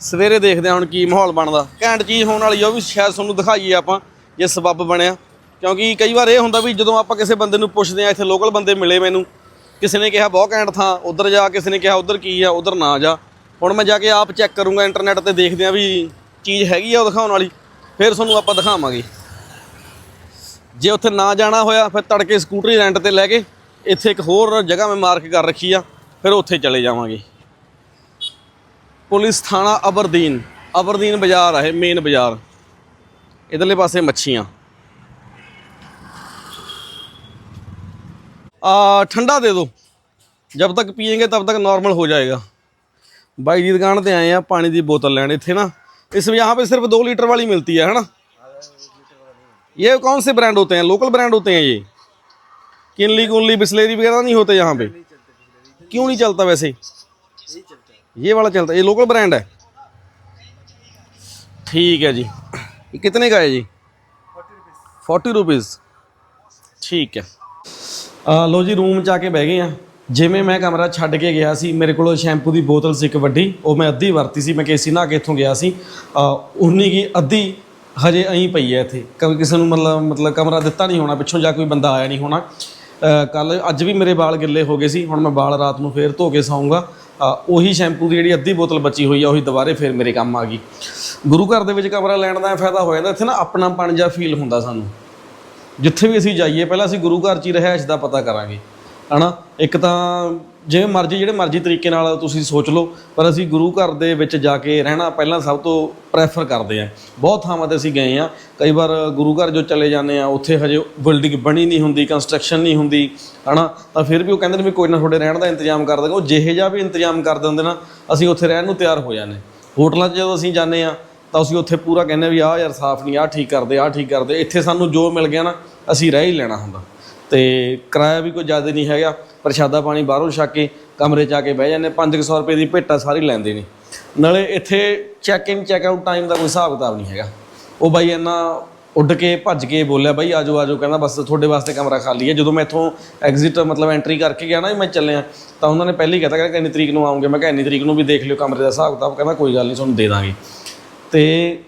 ਸਵੇਰੇ ਦੇਖਦੇ ਹਾਂ ਹੁਣ ਕੀ ਮਾਹੌਲ ਬਣਦਾ। ਘੈਂਟ ਚੀਜ਼ ਹੋਣ ਵਾਲੀ ਆ, ਉਹ ਵੀ ਸ਼ਾਇਦ ਤੁਹਾਨੂੰ ਦਿਖਾਈਏ ਆਪਾਂ, ਜੇ ਸਬੱਬ ਬਣਿਆ। ਕਿਉਂਕਿ ਕਈ ਵਾਰ ਇਹ ਹੁੰਦਾ ਵੀ ਜਦੋਂ ਆਪਾਂ ਕਿਸੇ ਬੰਦੇ ਨੂੰ ਪੁੱਛਦੇ ਆ ਇੱਥੇ ਲੋਕਲ ਬੰਦੇ ਮਿਲੇ ਮੈਨੂੰ, ਕਿਸੇ ਨੇ ਕਿਹਾ ਬਹੁਤ ਘੈਂਟ ਥਾਂ, ਉਧਰ ਜਾ, ਕਿਸੇ ਨੇ ਕਿਹਾ ਉਧਰ ਕੀ ਆ, ਉਧਰ ਨਾ ਜਾ। ਹੁਣ ਮੈਂ ਜਾ ਕੇ ਆਪ ਚੈੱਕ ਕਰੂੰਗਾ ਇੰਟਰਨੈਟ ਤੇ ਦੇਖਦੇ ਆ ਵੀ ਚੀਜ਼ ਹੈਗੀ ਆ ਉਹ ਦਿਖਾਉਣ ਵਾਲੀ, ਫਿਰ ਤੁਹਾਨੂੰ ਆਪਾਂ ਦਿਖਾਵਾਂਗੇ। ਜੇ ਉੱਥੇ ਨਾ ਜਾਣਾ ਹੋਇਆ, ਫਿਰ ਤੜਕੇ ਸਕੂਟਰੀ ਰੈਂਟ ਤੇ ਲੈ ਕੇ ਇੱਥੇ ਇੱਕ ਹੋਰ ਜਗ੍ਹਾ ਮੈਂ ਮਾਰਕ ਕਰ ਰੱਖੀ ਆ, ਫਿਰ ਉੱਥੇ ਚਲੇ ਜਾਵਾਂਗੇ। ਪੁਲਿਸ ਥਾਣਾ ਅਬਰਦੀਨ ਅਬਰਦੀਨ ਬਾਜ਼ਾਰ ਆ ਇਹ ਮੇਨ ਬਾਜ਼ਾਰ। ਇਧਰਲੇ ਪਾਸੇ ਮੱਛੀਆਂ। ਆ, ਠੰਡਾ ਦੇ ਦਿਓ। ਜਬ ਤੱਕ ਪੀਏਗੇ, ਤਬ ਤੱਕ ਨਾਰਮਲ ਹੋ ਜਾਏਗਾ। ਬਾਈ ਜੀ ਦੁਕਾਨ ਤੇ ਆਏ ਆ, ਪਾਣੀ ਦੀ ਬੋਤਲ ਲੈਣ ਇੱਥੇ ਨਾ। ਇਸ ਵਿੱਚ ਯਹਾਂ ਸਿਰਫ 2 ਲੀਟਰ ਵਾਲੀ ਮਿਲਤੀ ਹੈ ਹਨਾ? ये कौन से ब्रांड होते हैं लोकल ब्रांड होते हैं ये किनली कुनली बिस्लेरी वगैरह नहीं होते यहाँ पे क्यों नहीं चलता वैसे ये वाला चलता है ये लोकल ब्रांड है ठीक है जी ये कितने का है जी फोर्टी रुपीज़ ठीक है ਆ ਲੋ ਜੀ ਰੂਮ ਚ ਆ ਕੇ ਬਹਿ ਗਏ ਆ ਜਿਵੇਂ ਮੈਂ ਕਮਰਾ ਛੱਡ ਕੇ ਗਿਆ ਸੀ ਮੇਰੇ ਕੋਲ ਸ਼ੈਂਪੂ ਦੀ ਬੋਤਲ ਸੀ ਇੱਕ ਵੱਡੀ ਉਹ ਮੈਂ ਅੱਧੀ ਵਰਤੀ ਸੀ ਮੈਂ ਕੇਸੀ ਨਹਾ ਕੇ ਇੱਥੋਂ ਗਿਆ ਸੀ ਆ ਉਨੀ ਕੀ ਅੱਧੀ ਹਜੇ ਐਂ ਪਈ ਹੈ ਇੱਥੇ। ਕਦੇ ਕਿਸੇ ਨੂੰ ਮਤਲਬ ਮਤਲਬ ਕਮਰਾ ਦਿੱਤਾ ਨਹੀਂ ਹੋਣਾ, ਪਿੱਛੋਂ ਜਾ ਕੋਈ ਬੰਦਾ ਆਇਆ ਨਹੀਂ ਹੋਣਾ। ਕੱਲ ਅੱਜ ਵੀ ਮੇਰੇ ਵਾਲ ਗਿੱਲੇ ਹੋ ਗਏ ਸੀ, ਹੁਣ ਮੈਂ ਵਾਲ ਰਾਤ ਨੂੰ ਫੇਰ ਧੋ ਕੇ ਸੌਂਗਾ। ਉਹੀ ਸ਼ੈਂਪੂ ਦੀ ਜਿਹੜੀ ਅੱਧੀ ਬੋਤਲ ਬਚੀ ਹੋਈ ਆ, ਉਹੀ ਦੁਬਾਰੇ ਫੇਰ ਮੇਰੇ ਕੰਮ ਆ ਗਈ। ਗੁਰੂ ਘਰ ਦੇ ਵਿੱਚ ਕਮਰਾ ਲੈਣ ਦਾ ਫਾਇਦਾ ਹੋ ਜਾਂਦਾ, ਇੱਥੇ ਨਾ ਆਪਣਾ ਪਣ ਜਾਂ ਫੀਲ ਹੁੰਦਾ ਸਾਨੂੰ। ਜਿੱਥੇ ਵੀ ਅਸੀਂ ਜਾਈਏ, ਪਹਿਲਾਂ ਅਸੀਂ ਗੁਰੂ ਘਰ 'ਚ ਹੀ ਰਹਿائش ਦਾ ਪਤਾ ਕਰਾਂਗੇ। ਹਨਾ? ਇੱਕ ਤਾਂ ਜਿਵੇਂ ਮਰਜ਼ੀ, ਜਿਹੜੇ ਮਰਜ਼ੀ ਤਰੀਕੇ ਨਾਲ ਤੁਸੀਂ ਸੋਚ ਲਓ, ਪਰ ਅਸੀਂ ਗੁਰੂ ਘਰ ਦੇ ਵਿੱਚ ਜਾ ਕੇ ਰਹਿਣਾ ਪਹਿਲਾਂ ਸਭ ਤੋਂ ਪ੍ਰੈਫਰ ਕਰਦੇ ਆ। ਬਹੁਤ ਥਾਵਾਂ ਤੇ ਅਸੀਂ ਗਏ ਆ। ਕਈ ਵਾਰ ਗੁਰੂ ਘਰ ਜੋ ਚਲੇ ਜਾਂਦੇ ਆ, ਉੱਥੇ ਹਜੇ ਬਿਲਡਿੰਗ ਬਣੀ ਨਹੀਂ ਹੁੰਦੀ ਕੰਸਟਰਕਸ਼ਨ ਨਹੀਂ ਹੁੰਦੀ, ਹਨਾ? ਤਾਂ ਫਿਰ ਵੀ ਉਹ ਕਹਿੰਦੇ ਨੇ ਵੀ ਕੋਈ ਨਾ ਤੁਹਾਡੇ ਰਹਿਣ ਦਾ ਇੰਤਜ਼ਾਮ ਕਰ ਦਾਂਗੇ। ਉਹ ਜਿਹੇ ਜਿਹਾ ਵੀ ਇੰਤਜ਼ਾਮ ਕਰ ਦਿੰਦੇ ਨਾ, ਅਸੀਂ ਉੱਥੇ ਰਹਿਣ ਨੂੰ ਤਿਆਰ ਹੋ ਜਾਂਦੇ। ਹੋਟਲਾਂ 'ਚ ਜਦੋਂ ਅਸੀਂ ਜਾਂਦੇ ਆ, ਤਾਂ ਅਸੀਂ ਉੱਥੇ ਪੂਰਾ ਕਹਿੰਦੇ ਵੀ ਆਹ ਯਾਰ ਸਾਫ਼ ਨਹੀਂ, ਆਹ ਠੀਕ ਕਰਦੇ, ਆਹ ਠੀਕ ਕਰਦੇ। ਇੱਥੇ ਸਾਨੂੰ ਜੋ ਮਿਲ ਗਿਆ ਨਾ, ਅਸੀਂ ਰਹਿ ਹੀ ਲੈਣਾ ਹੁੰਦਾ। ਤੇ ਕਿਰਾਇਆ ਵੀ ਕੋਈ ਜ਼ਿਆਦਾ ਨਹੀਂ ਹੈਗਾ ਪ੍ਰਸ਼ਾਦਾ ਪਾਣੀ ਬਾਹਰੋਂ ਛੱਕ ਕੇ ਕਮਰੇ 'ਚ ਆ ਕੇ ਬਹਿ ਜਾਂਦੇ 500 ਰੁਪਏ ਦੀ ਭੇਟਾ ਸਾਰੀ ਲੈਂਦੇ ਨੇ। ਨਾਲੇ ਇੱਥੇ check in check out time ਦਾ ਕੋਈ ਹਿਸਾਬ ਕਿਤਾਬ ਨਹੀਂ ਹੈਗਾ। ਉਹ ਬਾਈ ਇੰਨਾ ਉੱਡ ਕੇ, ਭੱਜ ਕੇ ਬੋਲਿਆ, ਬਾਈ ਆਜੋ ਆਜੋ, ਕਹਿੰਦਾ, ਬਸ ਤੁਹਾਡੇ ਵਾਸਤੇ ਕਮਰਾ ਖਾਲੀ ਹੈ। ਜਦੋਂ ਮੈਂ ਇੱਥੋਂ ਐਗਜ਼ਿਟ ਮਤਲਬ ਐਂਟਰੀ ਕਰਕੇ ਗਿਆ ਨਾ ਵੀ ਮੈਂ ਚੱਲਿਆ, ਤਾਂ ਉਹਨਾਂ ਨੇ ਪਹਿਲਾਂ ਹੀ ਕਹਿਤਾ, ਕਹਿੰਦਾ ਕਿੰਨੀ ਤਰੀਕ ਨੂੰ ਆਉਂਗੇ। ਮੈਂ ਕਿਹਾ, ਇੰਨੀ ਤਰੀਕ ਨੂੰ ਵੀ ਦੇਖ ਲਿਓ ਕਮਰੇ ਦਾ ਹਿਸਾਬ ਕਿਤਾਬ। ਕਹਿੰਦਾ, ਕੋਈ ਗੱਲ ਨਹੀਂ, ਤੁਹਾਨੂੰ ਦੇ ਦਾਂਗੇ। ਤੇ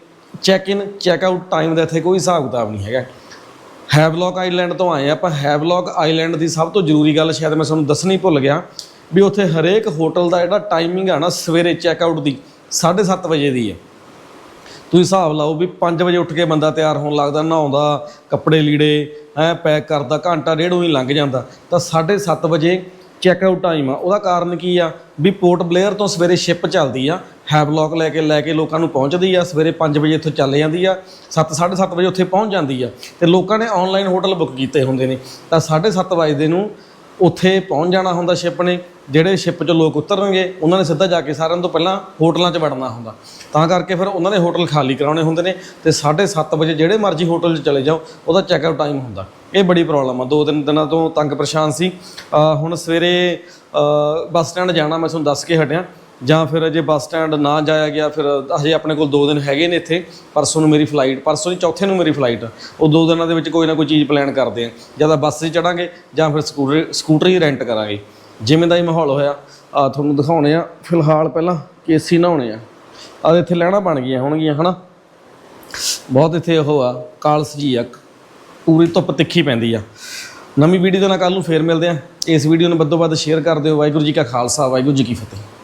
check in check out time ਦਾ ਇੱਥੇ ਕੋਈ ਹਿਸਾਬ ਕਿਤਾਬ ਨਹੀਂ ਹੈਗਾ। ਹੈਵਲੌਕ ਆਈਲੈਂਡ ਤੋਂ ਆਏ ਹਾਂ ਆਪਾਂ। ਹੈਵਲੌਕ ਆਈਲੈਂਡ ਦੀ ਸਭ ਤੋਂ ਜ਼ਰੂਰੀ ਗੱਲ ਸ਼ਾਇਦ ਮੈਂ ਤੁਹਾਨੂੰ ਦੱਸਣੀ ਭੁੱਲ ਗਿਆ ਵੀ ਉੱਥੇ ਹਰੇਕ ਹੋਟਲ ਦਾ ਜਿਹੜਾ ਟਾਈਮਿੰਗ ਆ ਨਾ ਸਵੇਰੇ ਚੈੱਕ ਆਊਟ ਦੀ 7:30 ਵਜੇ ਦੀ ਹੈ। ਤੁਸੀਂ ਹਿਸਾਬ ਲਾਓ ਵੀ 5 ਵਜੇ ਉੱਠ ਕੇ ਬੰਦਾ ਤਿਆਰ ਹੋਣ ਲੱਗਦਾ, ਨਹਾਉਂਦਾ, ਕੱਪੜੇ ਲੀੜੇ ਐ ਪੈਕ ਕਰਦਾ, ਘੰਟਾ ਡੇਢ ਉਹੀ ਲੰਘ ਜਾਂਦਾ। ਤਾਂ 7:30 ਵਜੇ ਚੈੱਕ ਆਊਟ ਟਾਈਮ ਆ। ਉਹਦਾ ਕਾਰਨ ਕੀ ਆ? ਵੀ ਪੋਰਟ ਬਲੇਅਰ ਤੋਂ ਸਵੇਰੇ ਸ਼ਿਪ ਚੱਲਦੀ ਆ। ਹੈਵਲੌਕ ਲੈ ਕੇ ਲੈ ਕੇ ਲੋਕਾਂ ਨੂੰ ਪਹੁੰਚਦੀ ਆ, ਸਵੇਰੇ 5 ਵਜੇ ਇੱਥੋਂ ਚੱਲ ਜਾਂਦੀ ਆ 7 7:30 ਵਜੇ ਉੱਥੇ ਪਹੁੰਚ ਜਾਂਦੀ ਆ। ਤੇ ਲੋਕਾਂ ਨੇ ਆਨਲਾਈਨ ਹੋਟਲ ਬੁੱਕ ਕੀਤੇ ਹੁੰਦੇ ਨੇ। ਤਾਂ 7:30 ਵਜੇ ਨੂੰ ਉੱਥੇ ਪਹੁੰਚ ਜਾਣਾ ਹੁੰਦਾ ਸ਼ਿਪ ਨੇ, ਜਿਹੜੇ ਸ਼ਿਪ 'ਚ ਲੋਕ ਉਤਰਨਗੇ, ਉਹਨਾਂ ਨੇ ਸਿੱਧਾ ਜਾ ਕੇ ਸਾਰਿਆਂ ਤੋਂ ਪਹਿਲਾਂ ਹੋਟਲਾਂ 'ਚ ਵੜਨਾ ਹੁੰਦਾ। ਤਾਂ ਕਰਕੇ ਫਿਰ ਉਹਨਾਂ ਨੇ ਹੋਟਲ ਖਾਲੀ ਕਰਾਉਣੇ ਹੁੰਦੇ ਨੇ ਤੇ 7:30 ਵਜੇ ਜਿਹੜੇ ਮਰਜ਼ੀ ਹੋਟਲ 'ਚ ਚਲੇ ਜਾਓ, ਉਹਦਾ ਚੈੱਕ ਟਾਈਮ ਹੁੰਦਾ। ਇਹ ਬੜੀ ਪ੍ਰੋਬਲਮ ਆ। ਦੋ ਤਿੰਨ ਦਿਨਾਂ ਤੋਂ ਤੰਗ ਪਰੇਸ਼ਾਨ ਸੀ। ਹੁਣ ਸਵੇਰੇ ਬੱਸ ਸਟੈਂਡ ਜਾਣਾ, ਮੈਂ ਤੁਹਾਨੂੰ ਦੱਸ ਕੇ ਹਟਿਆ। ਜਾਂ ਫਿਰ ਜੇ ਬੱਸ ਸਟੈਂਡ ਨਾ ਜਾਇਆ ਗਿਆ, ਫਿਰ ਅਜੇ ਆਪਣੇ ਕੋਲ ਦੋ ਦਿਨ ਹੈਗੇ ਨੇ ਇੱਥੇ। ਪਰਸੋਂ ਨੂੰ ਮੇਰੀ ਫਲਾਈਟ ਪਰਸੋਂ ਦੀ ਚੌਥੇ ਨੂੰ ਮੇਰੀ ਫਲਾਈਟ ਉਹ ਦੋ ਦਿਨਾਂ ਦੇ ਵਿੱਚ ਕੋਈ ਨਾ ਕੋਈ ਚੀਜ਼ ਪਲਾਨ ਕਰਦੇ ਆ। ਜਾਂ ਤਾਂ ਬੱਸ 'ਤੇ ਚੜਾਂਗੇ, ਜਾਂ ਫਿਰ ਸਕੂਟਰ ਸਕੂਟਰ ਹੀ ਰੈਂਟ ਕਰਾਂਗੇ। ਜਿਵੇਂ ਦਾ ਹੀ ਮਾਹੌਲ ਹੋਇਆ ਆ ਤੁਹਾਨੂੰ ਦਿਖਾਉਣੇ ਆ। ਫਿਲਹਾਲ ਪਹਿਲਾਂ ਕੇਸੀ ਨਹਾਉਣੇ ਆ। ਆ ਇੱਥੇ ਲੈਣਾ ਬਣ ਗਈਆਂ ਹੋਣਗੀਆਂ, ਹਨਾ? ਬਹੁਤ ਇੱਥੇ ਉਹ ਆ ਕਾਲਸ ਜੀ ਆ। ਪੂਰੀ ਧੁੱਪ ਤਿੱਖੀ ਪੈਂਦੀ ਆ। ਨਵੀਂ ਵੀਡੀਓ ਦੇ ਨਾਲ ਕੱਲ ਨੂੰ ਫੇਰ ਮਿਲਦੇ ਆ। ਇਸ ਵੀਡੀਓ ਨੂੰ ਵੱਧੋ ਵੱਧ ਸ਼ੇਅਰ ਕਰ ਦਿਓ। ਵਾਹਿਗੁਰੂ ਜੀ ਕਾ ਖਾਲਸਾ, ਵਾਹਿਗੁਰੂ ਜੀ ਕੀ ਫਤਿਹ।